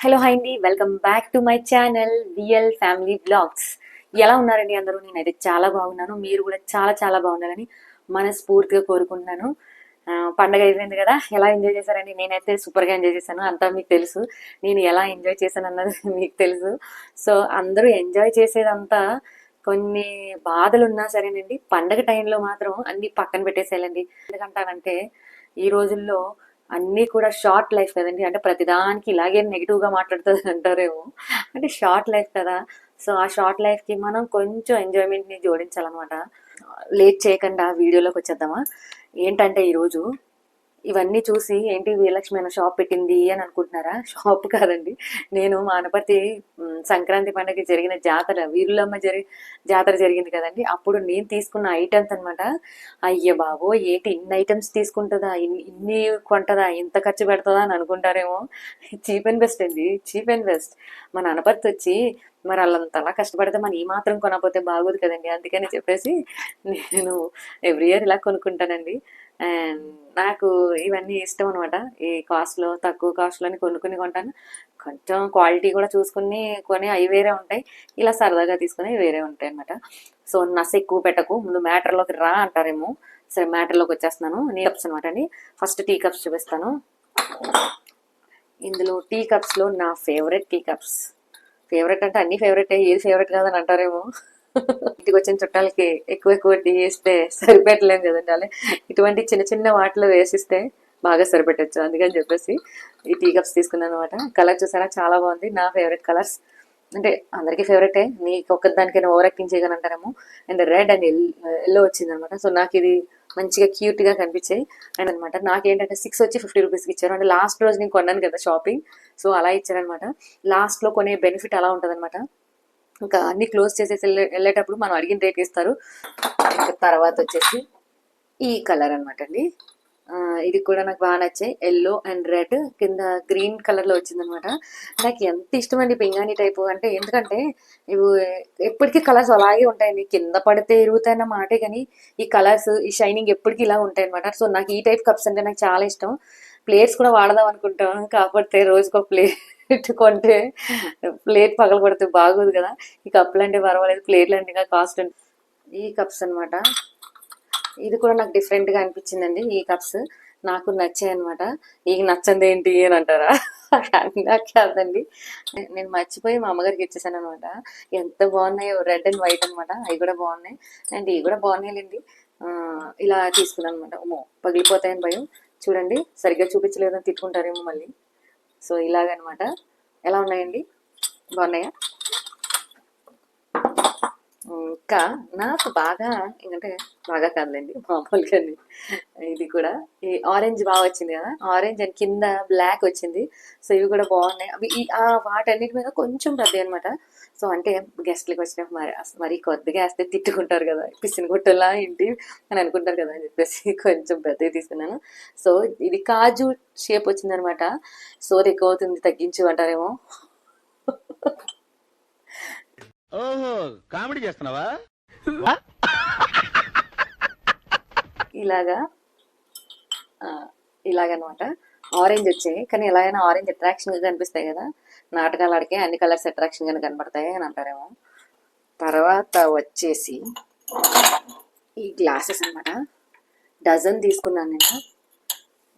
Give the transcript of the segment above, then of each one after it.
Hello hi అండి. Welcome back to my channel VL family blogs ఎలా ఉన్నారండి అందరూ? నేనైతే చాలా బాగున్నాను. మీరు కూడా చాలా చాలా బాగున్నారని మనస్ఫూర్తిగా కోరుకుంటున్నాను. పండగ అయిపోయింది కదా. ఎలా ఎంజాయ్ చేశారండి? నేనైతే సూపర్గా ఎంజాయ్ చేశాను. అంతా మీకు తెలుసు. నేను ఎలా ఎంజాయ్ చేశాను అన్నది మీకు తెలుసు. సో అందరూ ఎంజాయ్ చేసేదంతా కొన్ని బాధలు ఉన్నా సరేనండి. పండగ టైంలో మాత్రం అన్ని పక్కన పెట్టేసేయాలండి. ఎందుకంటానంటే ఈ రోజుల్లో అన్నీ కూడా షార్ట్ లైఫ్ కదండి. అంటే ప్రతిదానికి ఇలాగే నెగిటివ్గా మాట్లాడుతుంది అంటారేమో. అంటే షార్ట్ లైఫ్ కదా. సో ఆ షార్ట్ లైఫ్కి మనం కొంచెం ఎంజాయ్మెంట్ని జోడించాలన్నమాట. లేట్ చేయకుండా వీడియోలోకి వచ్చేద్దామా? ఏంటంటే ఈరోజు ఇవన్నీ చూసి ఏంటి వీరలక్ష్మి అన్న షాప్ పెట్టింది అని అనుకుంటున్నారా? షాప్ కాదండి. నేను మా అనపర్తి సంక్రాంతి పండుగ జరిగిన జాతర వీరులమ్మ జరి జాతర జరిగింది కదండి. అప్పుడు నేను తీసుకున్న ఐటమ్స్ అనమాట అయ్య బాబో ఏంటి ఇన్ని ఐటమ్స్ తీసుకుంటుందా? ఇన్ని ఇన్ని కొంటదా? ఇంత ఖర్చు పెడుతుందా అని అనుకుంటారేమో. చీప్ అండ్ బెస్ట్ అండి. Cheap and best. మన అనపర్తి వచ్చి మరి వాళ్ళంతలా కష్టపడితే మనం ఈ మాత్రం కొనకపోతే బాగోదు కదండి. అందుకని చెప్పేసి నేను ఎవ్రీ ఇయర్ ఇలా కొనుక్కుంటానండి. అండ్ నాకు ఇవన్నీ ఇష్టం అనమాట ఈ కాస్ట్లో తక్కువ కాస్ట్లోని కొనుక్కుని కొంటాను. కొంచెం క్వాలిటీ కూడా చూసుకుని కొని అవి వేరే ఉంటాయి. ఇలా సరదాగా తీసుకుని వేరే ఉంటాయి అనమాట సో నస ఎక్కువ పెట్టకు. ముందు మ్యాటర్లోకి రా అంటారేమో. సరే మ్యాటర్లోకి వచ్చేస్తున్నాను. నీ కప్స్ అనమాట అండి. ఫస్ట్ టీ కప్స్ చూపిస్తాను. ఇందులో టీ కప్స్లో నా ఫేవరెట్ టీ కప్స్. ఫేవరెట్ అంటే అన్ని ఫేవరెట్. ఏది ఫేవరెట్ కాదని అంటారేమో. ఇంటికి వచ్చిన చుట్టాలకి ఎక్కువ ఎక్కువ టీ వేస్తే సరిపెట్టలేము కదండి అలా. ఇటువంటి చిన్న చిన్న వాటిలో వేసిస్తే బాగా సరిపెట్టచ్చు అందుకని చెప్పేసి ఈ టీ కప్స్ తీసుకున్నాను అనమాట కలర్ చూసారా? చాలా బాగుంది. నా ఫేవరెట్ కలర్స్. అంటే అందరికీ ఫేవరెటే. నీకు ఒక్కదానికైనా ఓవర్ యాక్టింగ్ చేయగలంటారేమో అండ్ రెడ్ అండ్ ఎల్లో వచ్చింది అనమాట సో నాకు ఇది మంచిగా క్యూట్గా కనిపించాయి. అండ్ అనమాట నాకేంటంటే సిక్స్ వచ్చి ఫిఫ్టీ రూపీస్కి ఇచ్చారు. అంటే లాస్ట్ రోజు నేను కొన్నాను కదా షాపింగ్. సో అలా ఇచ్చారనమాట లాస్ట్లో కొనే బెనిఫిట్ అలా ఉంటుంది ఇంకా అన్ని క్లోజ్ చేసేసి వెళ్ళేటప్పుడు మనం అడిగిన రేట్ ఇస్తారు. ఇంకా తర్వాత వచ్చేసి ఈ కలర్ అనమాట అండి. ఇది కూడా నాకు బాగా నచ్చాయి. ఎల్లో అండ్ రెడ్ కింద గ్రీన్ కలర్లో వచ్చిందనమాట వచ్చింది అనమాట నాకు ఎంత ఇష్టం అండి పింగాణి టైపు అంటే ఎందుకంటే ఇవి ఎప్పటికీ కలర్స్ అలాగే ఉంటాయండి. కింద పడితే ఎరుగుతాయన్న మాటే కానీ ఈ కలర్స్ ఈ షైనింగ్ ఎప్పటికీ ఇలా ఉంటాయి అనమాట సో నాకు ఈ టైప్ కప్స్ అంటే నాకు చాలా ఇష్టం. ప్లేట్స్ కూడా వాడదాం అనుకుంటాం. కాకపోతే రోజుకో ప్లేట్ పెట్టుకుంటే ప్లేట్ పగల కొడితే బాగోదు కదా. ఈ కప్పులు అంటే పర్వాలేదు ప్లేట్లు అంటే ఇంకా కాస్ట్ ఈ కప్స్ అన్నమాట. ఇది కూడా నాకు డిఫరెంట్గా అనిపించిందండి ఈ కప్స్. నాకు నచ్చాయి అనమాట నీకు నచ్చంది ఏంటి అని అంటారా? నాకు కాదండి. నేను మర్చిపోయి మా అమ్మగారికి ఇచ్చేసాను అనమాట ఎంత బాగున్నాయో రెడ్ అండ్ వైట్ అన్నమాట. అవి కూడా బాగున్నాయి. అండ్ ఇవి కూడా బాగున్నాయండి ఇలా తీసుకున్నాను అనమాట అమ్మో పగిలిపోతాయని భయం. చూడండి సరిగ్గా చూపించలేదని తిట్టుకుంటారేమో మళ్ళీ. సో ఇలాగనమాట. ఎలా ఉన్నాయండి? బాగున్నాయా? ఇంకా నాకు బాగా ఏంటంటే బాగా కాదులేండి మామూలుగా ఇది కూడా ఈ ఆరెంజ్ బాగా వచ్చింది కదా? ఆరెంజ్ అండ్ కింద బ్లాక్ వచ్చింది. సో ఇవి కూడా బాగున్నాయి. అవి ఆ వాటన్నిటి మీద కొంచెం పెద్ద అనమాట సో అంటే గెస్ట్లకు వచ్చినప్పుడు మరి మరి కొద్దిగా వేస్తే తిట్టుకుంటారు కదా పిసిని గుట్టలా ఏంటి అని అనుకుంటారు కదా అని చెప్పేసి కొంచెం పెద్దవి తీసుకున్నాను. సో ఇది కాజు షేప్ వచ్చిందనమాట. సోది ఎక్కువ అవుతుంది తగ్గించు అంటారేమో. ఓహో కామెడీ చేస్తున్నావా? ఇలాగా ఇలాగనమాట. ఆరెంజ్ వచ్చాయి కానీ ఎలాగైనా ఆరెంజ్ అట్రాక్షన్గా కనిపిస్తాయి కదా. నాటకాలు ఆడికే అన్ని కలర్స్ అట్రాక్షన్గా కనబడతాయి అని అంటారేమో. తర్వాత వచ్చేసి ఈ గ్లాసెస్ అన్నమాట. డజన్ తీసుకున్నాను నేను.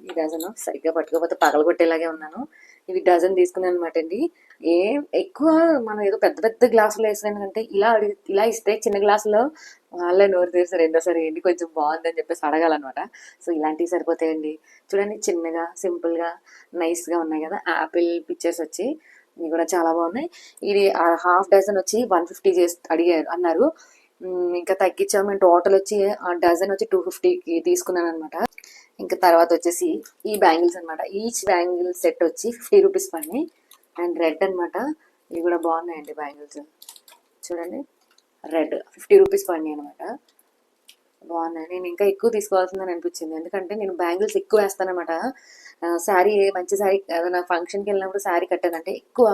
ఈ డజన్ సరిగ్గా పట్టుకోకపోతే పగలగొట్టేలాగే ఉన్నాను. ఇవి డజన్ తీసుకున్నాను అనమాట అండి. ఏం ఎక్కువ మనం ఏదో పెద్ద పెద్ద గ్లాసులు వేసిన అంటే ఇలా అడిగి ఇలా ఇస్తే చిన్న గ్లాసులో వాళ్ళే నోరు తెరిసి రెండోసారి ఏంటి కొంచెం బాగుందని చెప్పేసి అడగాలన్నమాట. సో ఇలాంటివి సరిపోతాయండి. చూడండి చిన్నగా సింపుల్గా నైస్గా ఉన్నాయి కదా యాపిల్ పిక్చర్స్ వచ్చి ఇవి కూడా చాలా బాగున్నాయి. ఇది హాఫ్ డజన్ వచ్చి వన్ ఫిఫ్టీ చేసి అడిగారు అన్నారు. ఇంకా తగ్గించాము. మేము టోటల్ వచ్చి ఆ డజన్ వచ్చి టూ ఫిఫ్టీకి తీసుకున్నాను అనమాట ఇంకా తర్వాత వచ్చేసి ఈ బ్యాంగిల్స్ అనమాట ఈచ్ బ్యాంగిల్ సెట్ వచ్చి ఫిఫ్టీ రూపీస్ పడినాయి అండ్ రెడ్ అన్నమాట. ఇవి కూడా బాగున్నాయండి బ్యాంగిల్స్. చూడండి. రెడ్ ఫిఫ్టీ రూపీస్ పడినాయి అనమాట బాగున్నాయి. నేను ఇంకా ఎక్కువ తీసుకోవాల్సిందని అనిపించింది. ఎందుకంటే నేను బ్యాంగిల్స్ ఎక్కువ వేస్తానమాట శారీ మంచి శారీ ఏదైనా ఫంక్షన్కి వెళ్ళినప్పుడు శారీ కట్టానంటే ఎక్కువ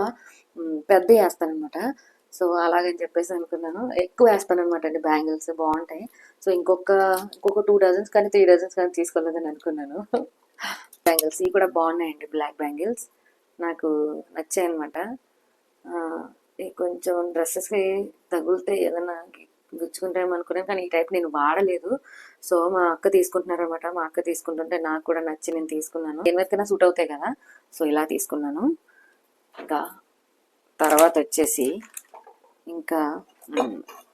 పెద్ద వేస్తానమాట సో అలాగని చెప్పేసి అనుకున్నాను. ఎక్కువ వేస్తాను అనమాట అండి బ్యాంగిల్స్ బాగుంటాయి. సో ఇంకొక ఇంకొక టూ డజన్స్ కానీ త్రీ డజన్స్ కానీ తీసుకోలేదని అనుకున్నాను. బ్యాంగిల్స్ ఇవి కూడా బాగున్నాయండి బ్లాక్ బ్యాంగిల్స్. నాకు నచ్చాయి అనమాట కొంచెం డ్రెస్సెస్కి తగిలితే ఏదైనా గుచ్చుకుంటామో అనుకున్నాను కానీ ఈ టైప్ నేను వాడలేదు. సో మా అక్క తీసుకుంటున్నారు అనమాట మా అక్క తీసుకుంటుంటే నాకు కూడా నచ్చి నేను తీసుకున్నాను. దేని సూట్ అవుతాయి కదా? సో ఇలా తీసుకున్నాను. ఇంకా తర్వాత వచ్చేసి ఇంకా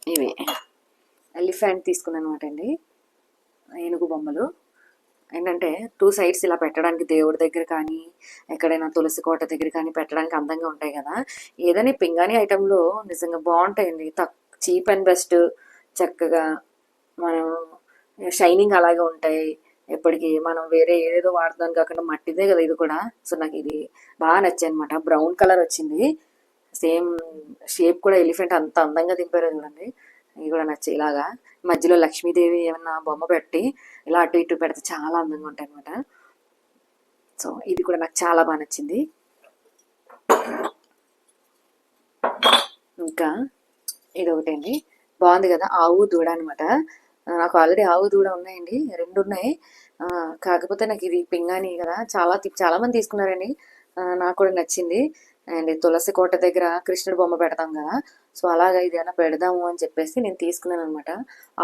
ఇవి ఎలిఫెంట్ తీసుకున్నాను అనమాట అండి. ఏనుగు బొమ్మలు. ఏంటంటే టూ సైడ్స్ ఇలా పెట్టడానికి దేవుడి దగ్గర కానీ ఎక్కడైనా తులసి కోట దగ్గర కానీ పెట్టడానికి అందంగా ఉంటాయి కదా? ఏదైనా పింగాణి ఐటెంలో నిజంగా బాగుంటాయండి. తక్కువ చీప్ అండ్ బెస్ట్ చక్కగా మనం షైనింగ్ అలాగే ఉంటాయి. ఎప్పటికీ మనం వేరే ఏదేదో వాడతాం కాకుండా మట్టిదే కదా ఇది కూడా. సో నాకు ఇది బాగా నచ్చాయి అనమాట బ్రౌన్ కలర్ వచ్చింది. సేమ్ షేప్ కూడా ఎలిఫెంట్ అంత అందంగా దింపారు చూడండి. ఇది కూడా నచ్చాయి ఇలాగా. మధ్యలో లక్ష్మీదేవి ఏమన్నా బొమ్మ పెట్టి ఇలా అటు ఇటు పెడితే చాలా అందంగా ఉంటాయి అనమాట సో ఇది కూడా నాకు చాలా బాగా నచ్చింది. ఇంకా ఇది ఒకటండి బాగుంది కదా ఆవు దూడ అనమాట నాకు ఆల్రెడీ ఆవు దూడ ఉన్నాయండి రెండు ఉన్నాయి కాకపోతే నాకు ఇది పింగాణి కదా చాలా చాలామంది చాలా మంది తీసుకున్నారండి. నాకు కూడా నచ్చింది. అండ్ తులసి కోట దగ్గర కృష్ణుడి బొమ్మ పెడతాం కదా సో అలాగా ఇది ఏమైనా పెడదాము అని చెప్పేసి నేను తీసుకున్నాను అనమాట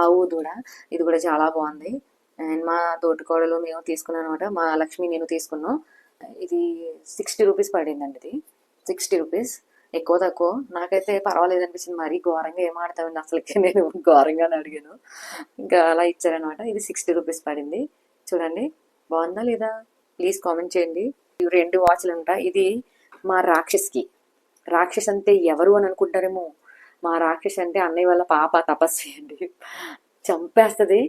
ఆవు దూడ. ఇది కూడా చాలా బాగుంది అండ్ మా తోటికోడలు మేము తీసుకున్నాం అనమాట మా లక్ష్మి నేను తీసుకున్నాం. ఇది సిక్స్టీ రూపీస్ పడిందండి ఇది. Sixty rupees. ఎక్కువ తక్కువ. నాకైతే పర్వాలేదు అనిపించింది మరీ ఘోరంగా ఏం ఆడతామండి అసలుకి నేను ఘోరంగానే అడిగాను. ఇంకా అలా ఇచ్చారనమాట ఇది సిక్స్టీ రూపీస్ పడింది. చూడండి. బాగుందా లేదా? ప్లీజ్ కామెంట్ చేయండి. ఇవి రెండు వాచ్లు ఉంటా. ఇది మా రాక్షస్కి. రాక్షస్ అంటే ఎవరు అని అనుకుంటారేమో. మా రాక్షస్ అంటే అన్నయ్య వాళ్ళ పాప తపస్వి అండి. చంపేస్తుంది.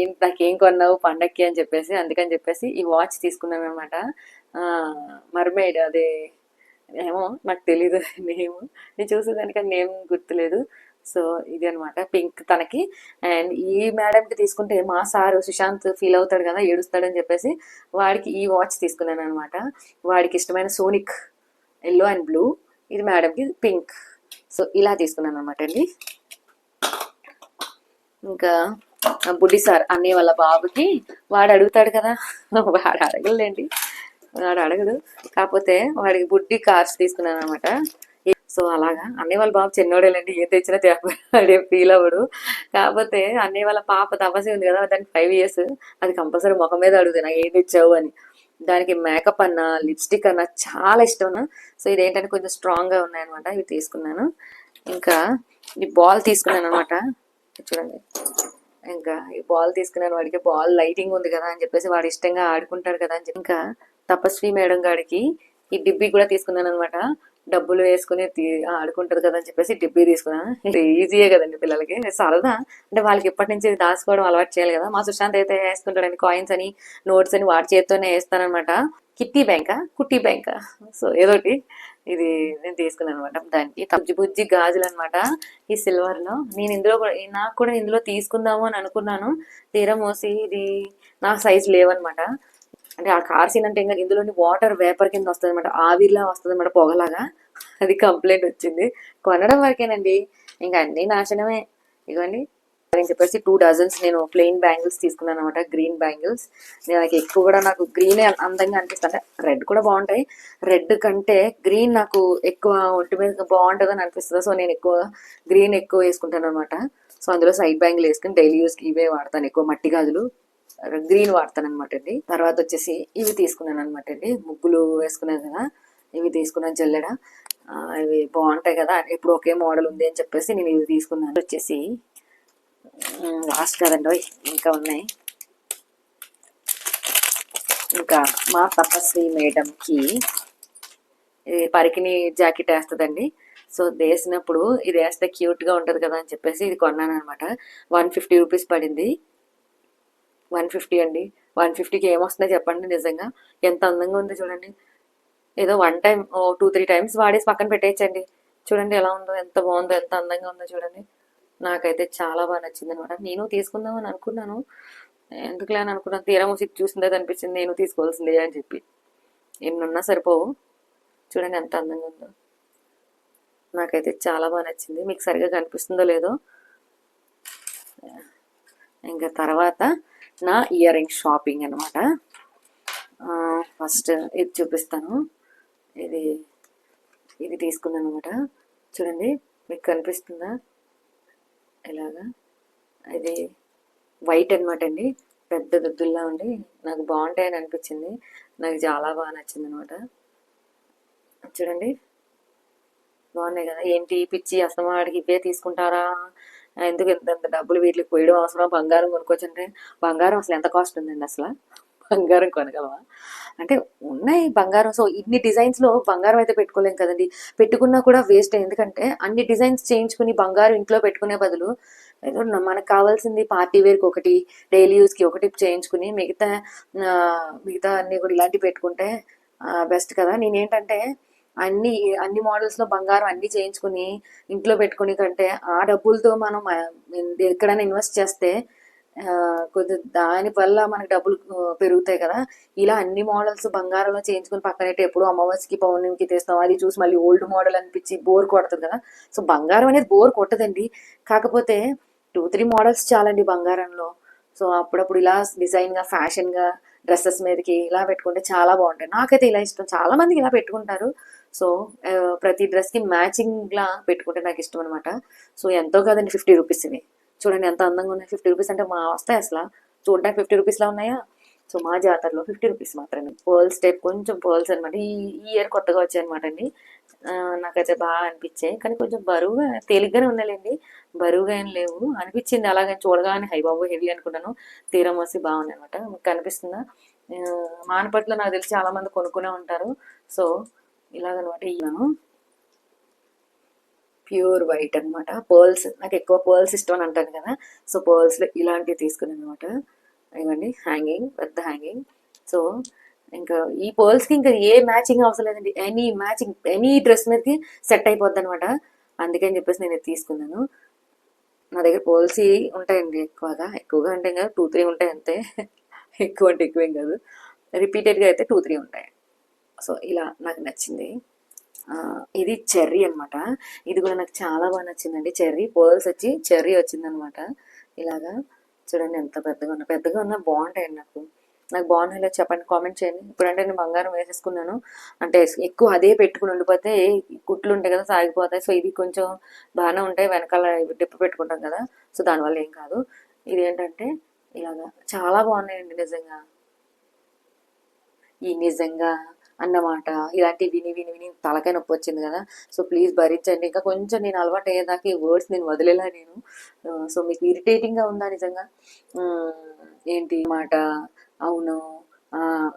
ఏం నాకేం కొన్నావు? పండక్కి అని చెప్పేసి అందుకని చెప్పేసి ఈ వాచ్ తీసుకున్నాం అనమాట మర్మేడ్ అదే ఏమో నాకు తెలీదు నేమ్. నేను చూసేదానికి నేమ్ గుర్తులేదు. సో ఇది అనమాట పింక్ తనకి. అండ్ ఈ మేడంకి తీసుకుంటే మా సారు సుశాంత్ ఫీల్ అవుతాడు కదా ఏడుస్తాడని చెప్పేసి వాడికి ఈ వాచ్ తీసుకున్నాను అనమాట వాడికి ఇష్టమైన సోనిక్ ఎల్లో అండ్ బ్లూ. ఇది మేడంకి పింక్. సో ఇలా తీసుకున్నాను అనమాట అండి. ఇంకా బుడ్డి సార్ అన్నయ్య వాళ్ళ బాబుకి వాడు అడుగుతాడు కదా. వాడు అడగలేండి. వాడు అడగడు. కాకపోతే వాడికి బుడ్డి కార్స్ తీసుకున్నాను అనమాట సో అలాగా. అన్నయ్య వాళ్ళ బాబు చిన్నోడేలండి. ఏం తెచ్చినా తేపడే ఫీల్ అవ్వడు. కాకపోతే అన్నయ్య వాళ్ళ పాప తపసి ఉంది కదా దానికి ఫైవ్ ఇయర్స్ అది కంపల్సరీ ముఖం మీద అడుగుతుంది నాకు ఏం తెచ్చావు? అని. దానికి మేకప్ అన్నా లిప్స్టిక్ అన్నా చాలా ఇష్టం. సో ఇదేంటంటే కొంచెం స్ట్రాంగ్గా ఉన్నాయన్నమాట. ఇవి తీసుకున్నాను. ఇంకా ఈ బాల్ తీసుకున్నాను అనమాట చూడండి. ఇంకా ఈ బాల్ తీసుకున్నాను. వాడికి బాల్ లైటింగ్ ఉంది కదా అని చెప్పేసి వాడు ఇష్టంగా ఆడుకుంటాడు కదా అని ఇంకా తపస్వి మేడం గారికి ఈ డిబ్బీ కూడా తీసుకున్నాను అనమాట డబ్బులు వేసుకుని తీ- ఆడుకుంటారు కదా అని చెప్పేసి డిబ్బీ తీసుకున్నాను. ఇది ఈజీయే కదండి పిల్లలకి. సరదా. అంటే వాళ్ళకి ఇప్పటి నుంచి దాచుకోవడం అలవాటు చేయాలి కదా. మా సుశాంత్ అయితే వేసుకుంటాడని కాయిన్స్ అని నోట్స్ అని వాడి చేత్తోనే వేస్తానమాట కిట్టి బ్యాంకా? కుట్టి బ్యాంకా? సో ఏదోటి ఇది నేను తీసుకున్నాను అనమాట దానికి బుజ్జి బుజ్జి గాజులు అనమాట ఈ సిల్వర్లో నేను ఇందులో కూడా నాకు కూడా ఇందులో తీసుకుందాము అని అనుకున్నాను. తీరా మోసి ఇది నా సైజ్ లేవన్నమాట. అంటే ఆ కార్ సీన్ అంటే ఇంకా ఇందులోని వాటర్ వేపర్ కింద వస్తుంది అనమాట ఆవిరిలా వస్తుంది అనమాట పొగలాగా. అది కంప్లైంట్ వచ్చింది. కొనడం వరకేనండి. ఇంకా అన్ని నాశనమే. ఇవ్వండి అని చెప్పేసి టూ డజన్స్ నేను ప్లెయిన్ బ్యాంగిల్స్ తీసుకున్నాను అనమాట గ్రీన్ బ్యాంగిల్స్ నాకు ఎక్కువ కూడా నాకు గ్రీనే అందంగా అనిపిస్తుంది అంటే రెడ్ కూడా బాగుంటాయి. రెడ్ కంటే గ్రీన్ నాకు ఎక్కువ ఒంటి మీద బాగుంటుంది అని అనిపిస్తుంది. సో నేను ఎక్కువ గ్రీన్ ఎక్కువ వేసుకుంటాను అనమాట సో అందులో సైడ్ బ్యాంగిల్ వేసుకుని డైలీ యూస్కి ఇవే వాడతాను. ఎక్కువ మట్టి గాజులు. గ్రీన్ వాడతాను అనమాట అండి. తర్వాత వచ్చేసి ఇవి తీసుకున్నాను అనమాట అండి. ముగ్గులు వేసుకున్నాను కదా ఇవి తీసుకున్నాను జల్లెడ. ఇవి బాగుంటాయి కదా ఇప్పుడు ఒకే మోడల్ ఉంది అని చెప్పేసి నేను ఇవి తీసుకున్నాను. వచ్చేసి లాస్ట్ కదండి ఇంకా ఉన్నాయి. ఇంకా మా తపస్వి మేడంకి ఇది పరికిని జాకెట్ వేస్తుందండి. సో వేసినప్పుడు ఇది వేస్తే క్యూట్గా ఉంటుంది కదా అని చెప్పేసి ఇది కొన్నాను అనమాట వన్ ఫిఫ్టీ రూపీస్ పడింది. వన్ ఫిఫ్టీ అండి. వన్ ఫిఫ్టీకి ఏమొస్తుందో చెప్పండి నిజంగా. ఎంత అందంగా ఉందో చూడండి. ఏదో వన్ టైం ఓ టూ త్రీ టైమ్స్ వాడేసి పక్కన పెట్టేయచ్చండి. చూడండి ఎలా ఉందో ఎంత బాగుందో ఎంత అందంగా ఉందో చూడండి. నాకైతే చాలా బాగా నచ్చింది అనమాట నేను తీసుకుందామని అనుకున్నాను. ఎందుకులే అని అనుకున్నాను. తీరా మూసిక్ చూసిందే అనిపించింది. నేను తీసుకోవాల్సిందే అని చెప్పి. ఎన్నున్నా సరిపోవు. చూడండి ఎంత అందంగా ఉందో. నాకైతే చాలా బాగా నచ్చింది. మీకు సరిగా కనిపిస్తుందో లేదో. ఇంకా తర్వాత నా ఇయర్ రింగ్ షాపింగ్ అనమాట ఫస్ట్ ఇది చూపిస్తాను. ఇది ఇది తీసుకున్నాను అనమాట చూడండి మీకు కనిపిస్తుందా? ఇలాగా ఇది వైట్ అనమాట అండి. పెద్ద దుద్దుల్లా ఉండి నాకు బాగుంటాయని అనిపించింది. నాకు చాలా బాగా నచ్చింది అనమాట చూడండి. బాగున్నాయి కదా. ఏంటి పిచ్చి? అసలు వాడికి ఇవే తీసుకుంటారా? ఎందుకు ఇంత ఇంత డబ్బులు వీటికి పోయడం అవసరం? బంగారం కొనుక్కోవచ్చంటే బంగారం అసలు ఎంత కాస్ట్ ఉందండి అసలు? బంగారం కొనగలవా అంటే ఉన్నాయి బంగారం. సో ఇన్ని డిజైన్స్లో బంగారం అయితే పెట్టుకోలేం కదండి. పెట్టుకున్నా కూడా వేస్ట్ ఎందుకంటే అన్ని డిజైన్స్ చేయించుకుని బంగారం ఇంట్లో పెట్టుకునే బదులు ఏదో మనకు కావాల్సింది పార్టీ వేర్కి ఒకటి డైలీ యూస్కి ఒకటి చేయించుకుని మిగతా మిగతా అన్ని కూడా ఇలాంటివి పెట్టుకుంటే బెస్ట్ కదా. నేనేంటంటే అన్ని అన్ని మోడల్స్లో బంగారం అన్ని చేయించుకుని ఇంట్లో పెట్టుకుని కంటే ఆ డబ్బులతో మనం ఎక్కడైనా ఇన్వెస్ట్ చేస్తే కొద్ది దాని వల్ల మనకి డబ్బులు పెరుగుతాయి కదా. ఇలా అన్ని మోడల్స్ బంగారంలో చేయించుకుని పక్కనైతే ఎప్పుడు అమావాస్యకి పౌర్ణమికి తెస్తాం. అది చూసి మళ్ళీ ఓల్డ్ మోడల్ అనిపించి బోర్ కొడుతుంది కదా. సో బంగారం అనేది బోర్ కొట్టదండి. కాకపోతే టూ త్రీ మోడల్స్ చాలండి బంగారంలో. సో అప్పుడప్పుడు ఇలా డిజైన్గా ఫ్యాషన్గా డ్రెస్సెస్ మీదకి ఇలా పెట్టుకుంటే చాలా బాగుంటాయి. నాకైతే ఇలా ఇష్టం. చాలామంది ఇలా పెట్టుకుంటారు. సో ప్రతి డ్రెస్కి మ్యాచింగ్లా పెట్టుకుంటే నాకు ఇష్టం అనమాట సో ఎంతో కాదండి ఫిఫ్టీ రూపీస్ ఇవి. చూడండి ఎంత అందంగా ఉన్నాయి. ఫిఫ్టీ రూపీస్ అంటే మా వస్తాయి అసలు. చూడడానికి ఫిఫ్టీ రూపీస్లా ఉన్నాయా? సో మా జాతరలో ఫిఫ్టీ రూపీస్ మాత్రమే. పర్ల్స్ టైప్ కొంచెం పర్ల్స్ అనమాట ఈ ఇయర్ కొత్తగా వచ్చాయి అనమాట అండి నాకైతే బాగా అనిపించాయి. కానీ కొంచెం బరువుగా తేలిగ్గానే ఉన్నాయండి బరువుగా ఏం లేవు. అనిపించింది అలాగే చూడగానే హై బాబు హెవీ అనుకున్నాను తీరం వస్తే బాగుంది అనమాట మీకు కనిపిస్తుందా? మానపట్లో నాకు తెలిసి చాలామంది కొనుక్కునే ఉంటారు. సో ఇలాగనమాట ఇవ్వను ప్యూర్ వైట్ అనమాట పర్ల్స్ నాకు ఎక్కువ పర్ల్స్ ఇష్టం అని అంటాను కదా. సో పర్ల్స్లో ఇలాంటివి తీసుకున్నాను అనమాట ఇవ్వండి హ్యాంగింగ్ పెద్ద హ్యాంగింగ్. సో ఇంకా ఈ పర్ల్స్కి ఇంకా ఏ మ్యాచింగ్ అవసరం లేదండి. ఎనీ మ్యాచింగ్ ఎనీ డ్రెస్ మీదకి సెట్ అయిపోద్ది అనమాట అందుకని చెప్పేసి నేను తీసుకున్నాను. నా దగ్గర పర్ల్స్ ఉంటాయండి ఎక్కువగా. ఎక్కువగా అంటే ఇంకా టూ త్రీ ఉంటాయి అంతే ఎక్కువ అంటే ఎక్కువేం కాదు. రిపీటెడ్గా అయితే టూ త్రీ ఉంటాయి. సో ఇలా నాకు నచ్చింది. ఇది చెర్రీ అన్నమాట. ఇది కూడా నాకు చాలా బాగా నచ్చిందండి. చెర్రీ పర్ల్స్ వచ్చి చెర్రీ వచ్చిందనమాట ఇలాగా చూడండి ఎంత పెద్దగా ఉన్నా. పెద్దగా ఉన్నా బాగుంటాయండి నాకు. నాకు బాగున్నాయి ఇలా చెప్పండి కామెంట్ చేయండి. ఇప్పుడంటే నేను బంగారం వేసేసుకున్నాను. అంటే ఎక్కువ అదే పెట్టుకుని ఉండిపోతే కుట్లు ఉంటాయి కదా సాగిపోతాయి. సో ఇది కొంచెం బాగానే ఉంటాయి. వెనకాల డిప్పు పెట్టుకుంటాం కదా. సో దానివల్ల ఏం కాదు. ఇది ఏంటంటే ఇలాగా చాలా బాగున్నాయండి నిజంగా. ఈ నిజంగా అన్నమాట. ఇలాంటివి విని విని విని తలకాయ నొప్పి వచ్చింది కదా. సో ప్లీజ్ భరించండి. ఇంకా కొంచెం నేను అలవాటు అయ్యేదాకా ఈ వర్డ్స్ నేను వదిలేలా నేను. సో మీకు ఇరిటేటింగ్గా ఉందా నిజంగా? ఏంటి మాట? అవును.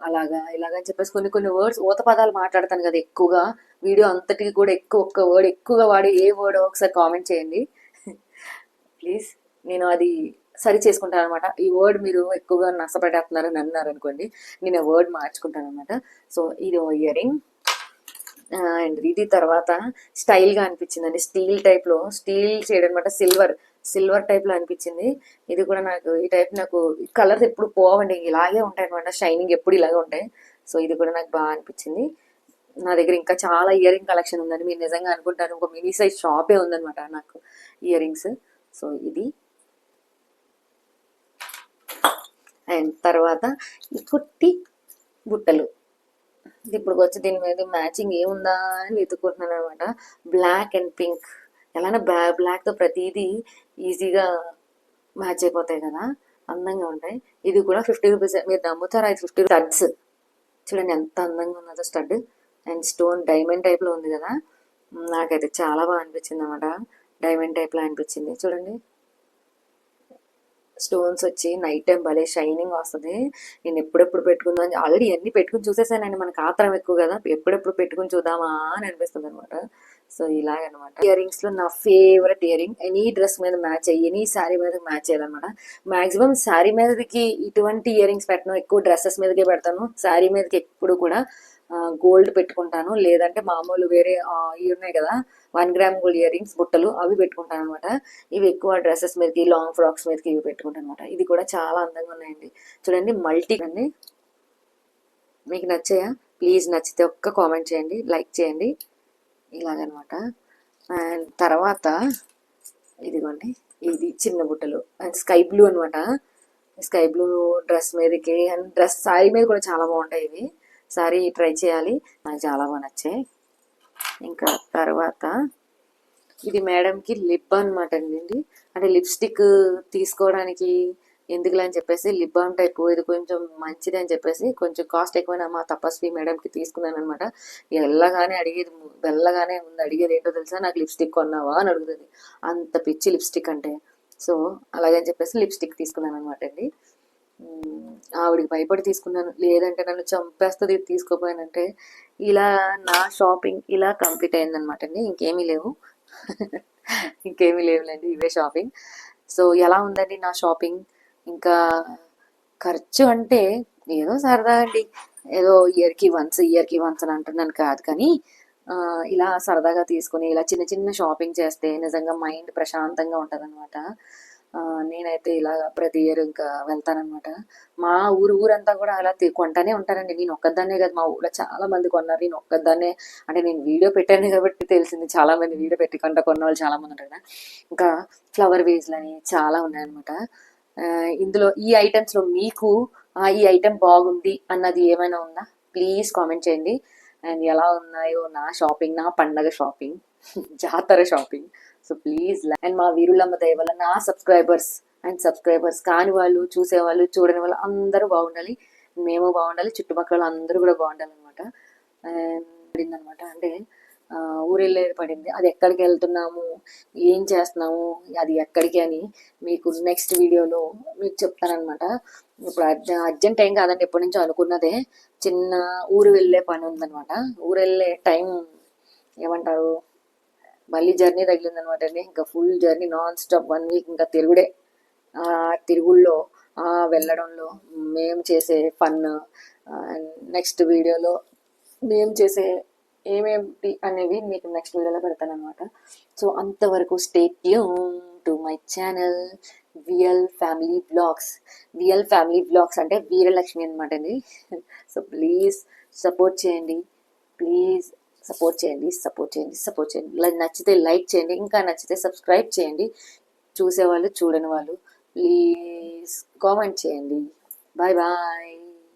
అలాగా ఇలాగా అని చెప్పేసి కొన్ని కొన్ని వర్డ్స్ ఊత పదాలు మాట్లాడతాను కదా ఎక్కువగా. వీడియో అంతటికి కూడా ఎక్కువ ఒక్క వర్డ్ ఎక్కువగా వాడే ఏ వర్డ్ ఒకసారి కామెంట్ చేయండి. ప్లీజ్ నేను అది సరి చేసుకుంటాను అనమాట ఈ వర్డ్ మీరు ఎక్కువగా నష్టపెట్టేస్తున్నారని అన్నారు అనుకోండి నేను ఆ వర్డ్ మార్చుకుంటాను అనమాట సో ఇది ఇయర్ రింగ్. అండ్ ఇది తర్వాత స్టైల్గా అనిపించిందండి. అనిపించింది అండి స్టీల్ టైప్లో స్టీల్ షేడ్ అనమాట సిల్వర్ సిల్వర్ టైప్లో అనిపించింది. ఇది కూడా నాకు ఈ టైప్ నాకు కలర్స్ ఎప్పుడు పోవండి ఇలాగే ఉంటాయి అనమాట. షైనింగ్ ఎప్పుడు ఇలాగే ఉంటాయి. సో ఇది కూడా నాకు బాగా అనిపించింది. నా దగ్గర ఇంకా చాలా ఇయర్ రింగ్ కలెక్షన్ ఉందని మీరు నిజంగా అనుకుంటారు ఒక మినీ సైజ్ షాపే ఉందనమాట నాకు ఇయర్ రింగ్స్. సో ఇది. అండ్ తర్వాత ఈ కుట్టి బుట్టలు. ఇప్పుడు వచ్చి దీని మీద మ్యాచింగ్ ఏముందా అని వెతుక్కుంటున్నాను అనమాట బ్లాక్ అండ్ పింక్ ఎలానే బ్లా బ్లాక్తో ప్రతిదీ ఈజీగా మ్యాచ్ అయిపోతాయి కదా. అందంగా ఉంటాయి. ఇది కూడా ఫిఫ్టీ రూపీస్. మీరు నమ్ముతారా? ఇది ఫిఫ్టీ స్టడ్స్ చూడండి ఎంత అందంగా ఉన్నదో స్టడ్. అండ్ స్టోన్ డైమండ్ టైప్లో ఉంది కదా. నాకైతే చాలా బాగా అనిపించింది అనమాట డైమండ్ టైప్లో అనిపించింది. చూడండి. స్టోన్స్ వచ్చి నైట్ టైం భలే షైనింగ్ వస్తుంది. నేను ఎప్పుడెప్పుడు పెట్టుకుందాం ఆల్రెడీ అన్ని పెట్టుకుని చూసేసానండి. మనకు ఆత్రం ఎక్కువ కదా. ఎప్పుడెప్పుడు పెట్టుకుని చూద్దామా అని అనిపిస్తుంది అనమాట సో ఇలాగనమాట. ఇయర్ రింగ్స్లో నా favourite ear ring any dress మీద మ్యాచ్ అయ్యి ఎనీ శారీ మీద మ్యాచ్ చేయాలన్నమాట. మాక్సిమం శారీ మీదకి ఇటువంటి ఇయర్ రింగ్స్ పెట్టను. ఎక్కువ డ్రెస్సెస్ మీదకే పెడతాను. శారీ మీదకి ఎప్పుడు కూడా గోల్డ్ పెట్టుకుంటాను. లేదంటే మామూలు వేరే ఇవి ఉన్నాయి కదా one gram gold ear rings బుట్టలు అవి పెట్టుకుంటాను అనమాట ఇవి ఎక్కువ డ్రెస్సెస్ మీదకి లాంగ్ ఫ్రాక్స్ మీదకి ఇవి పెట్టుకుంటాను అనమాట ఇది కూడా చాలా అందంగా ఉన్నాయండి. చూడండి మల్టీ అండి. మీకు నచ్చాయా? ప్లీజ్ నచ్చితే ఒక్క కామెంట్ చేయండి లైక్ చేయండి. ఇలాగనమాట. అండ్ తర్వాత ఇదిగోండి ఇది చిన్న బుట్టలు. అండ్ స్కై బ్లూ అనమాట స్కై బ్లూ డ్రెస్ మీదకి అండ్ డ్రెస్ సారీ మీద కూడా చాలా బాగుంటాయి ఇవి. శారీ ట్రై చేయాలి. నాకు చాలా బాగా నచ్చాయి. ఇంకా తర్వాత ఇది మేడంకి లిప్ అనమాట అండి. అంటే లిప్స్టిక్ తీసుకోవడానికి ఎందుకులే అని చెప్పేసి లిప్ బామ్ టైప్ ఇది కొంచెం మంచిది అని చెప్పేసి కొంచెం కాస్ట్ ఎక్కువైనా మా తపస్వి మేడంకి తీసుకున్నాను అనమాట వెళ్ళగానే అడిగేది బెల్లగానే వెళ్ళగానే అడిగేది ఏంటో తెలుసా? నాకు లిప్స్టిక్ కొన్నావా అని అడుగుతుంది. అంత పిచ్చి లిప్స్టిక్ అంటే. సో అలాగని చెప్పేసి లిప్స్టిక్ తీసుకున్నాను అనమాట అండి. ఆవిడకి భయపడి తీసుకున్నాను. లేదంటే నన్ను చంపేస్తుంది తీసుకోపోయానంటే ఇలా నా షాపింగ్ ఇలా కంప్లీట్ అయిందనమాట అండి. ఇంకేమీ లేవు. ఇంకేమీ లేవులేండి ఇవే షాపింగ్. సో ఎలా ఉందండి నా షాపింగ్? ఇంకా ఖర్చు అంటే ఏదో సరదా అండి. ఏదో ఇయర్కి వన్స్ ఇయర్కి వన్స్ అని అంటున్నాను కాదు కానీ ఇలా సరదాగా తీసుకుని ఇలా చిన్న చిన్న షాపింగ్ చేస్తే నిజంగా మైండ్ ప్రశాంతంగా ఉంటుంది అనమాట నేనైతే ఇలా ప్రతి ఇయర్ ఇంకా వెళ్తానన్నమాట. మా ఊరు ఊరంతా కూడా అలా కొంటానే ఉంటారండి. నేను ఒక్కదాన్నే కదా మా ఊళ్ళో చాలా మంది కొన్నారు. నేను ఒక్కదాన్నే అంటే నేను వీడియో పెట్టాను కాబట్టి తెలిసింది. చాలా మంది వీడియో పెట్టి కొంట కొన్న వాళ్ళు చాలా మంది ఉంటారు కదా. ఇంకా ఫ్లవర్ వేజ్లని చాలా ఉన్నాయన్నమాట. ఆ, ఇందులో ఈ ఐటమ్స్లో మీకు ఆ, ఈ ఐటెం బాగుంది అన్నది ఏమైనా ఉందా? ప్లీజ్ కామెంట్ చేయండి. అండ్ ఎలా ఉన్నాయో నా షాపింగ్ నా పండగ షాపింగ్. జాతర షాపింగ్. సో ప్లీజ్ అండ్ మా వీరులమ్మ దయ వల్ల నా సబ్స్క్రైబర్స్ అండ్ సబ్స్క్రైబర్స్ కాని వాళ్ళు చూసేవాళ్ళు చూడని వాళ్ళు అందరూ బాగుండాలి. మేము బాగుండాలి చుట్టుపక్కల అందరూ కూడా బాగుండాలి అనమాట పడింది అనమాట అంటే ఊరెళ్ళే ఊరెళ్ళేది పడింది. అది ఎక్కడికి వెళ్తున్నాము? ఏం చేస్తున్నాము? అది ఎక్కడికి అని మీకు నెక్స్ట్ వీడియోలో మీకు చెప్తానమాట ఇప్పుడు అర్జెంట్ ఏం కాదండి ఎప్పటి నుంచో అనుకున్నదే. చిన్న ఊరు వెళ్ళే పని ఉందనమాట ఊరు వెళ్ళే టైం ఏమంటారు? మళ్ళీ జర్నీ తగిలిందనమాట అండి. ఇంకా full journey non stop one week ఇంకా తిరుగుడే. ఆ తిరుగుల్లో వెళ్ళడంలో మేము చేసే ఫన్ నెక్స్ట్ వీడియోలో మేము చేసే ఏమేమి అనేవి మీకు నెక్స్ట్ వీడియోలో పెడతానమాట సో అంతవరకు stay tuned to my channel VL family vlogs VL family vlogs అంటే వీరలక్ష్మి అనమాట అండి. సో ప్లీజ్ సపోర్ట్ చేయండి. ప్లీజ్ సపోర్ట్ చేయండి సపోర్ట్ చేయండి సపోర్ట్ చేయండి. నచ్చితే లైక్ చేయండి ఇంకా నచ్చితే సబ్స్క్రైబ్ చేయండి. చూసేవాళ్ళు చూడని వాళ్ళు ప్లీజ్ కామెంట్ చేయండి. Bye bye.